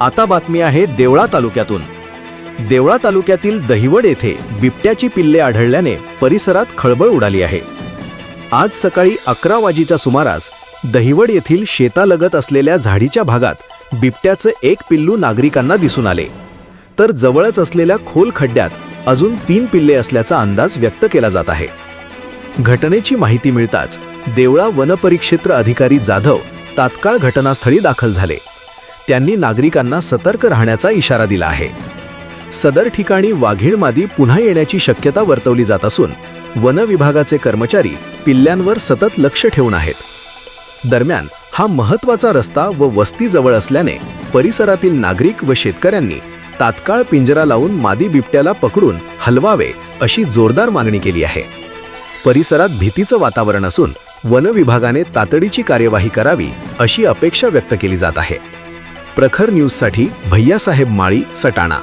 आता बातमी आहे देवळा तालुक्यातून. देवळा तालुक्यातील दहिवड येथे बिबट्याची पिल्ले आढळल्याने परिसरात खळबळ उडाली आहे. आज सकाळी अकरा वाजेच्या सुमारास दहिवड येथील शेतालगत असलेल्या झाडीच्या भागात बिबट्याचं एक पिल्लू नागरिकांना दिसून आले. तर जवळच असलेल्या खोल खड्ड्यात अजून तीन पिल्ले असल्याचा अंदाज व्यक्त केला जात आहे. घटनेची माहिती मिळताच देवळा वनपरिक्षेत्र अधिकारी जाधव तात्काळ घटनास्थळी दाखल झाले. त्यांनी नागरिकांना सतर्क राहण्याचा इशारा दिला आहे. सदर ठिकाणी वाघीण मादी पुन्हा येण्याची शक्यता वर्तवली जात असून वन विभागाचे कर्मचारी पिल्ल्यांवर सतत लक्ष ठेवून आहेत. दरम्यान हा महत्त्वाचा रस्ता व वस्ती जवळ असल्याने परिसरातील नागरिक व शेतकऱ्यांनी तात्काळ पिंजरा लावून मादी बिबट्याला पकडून हलवावे अशी जोरदार मागणी केली आहे. परिसरात भीतीचं वातावरण असून वन विभागाने तातडीची कार्यवाही करावी अशी अपेक्षा व्यक्त केली जात आहे. प्रखर न्यूजसाठी भैयासाहेब माळी सटाणा.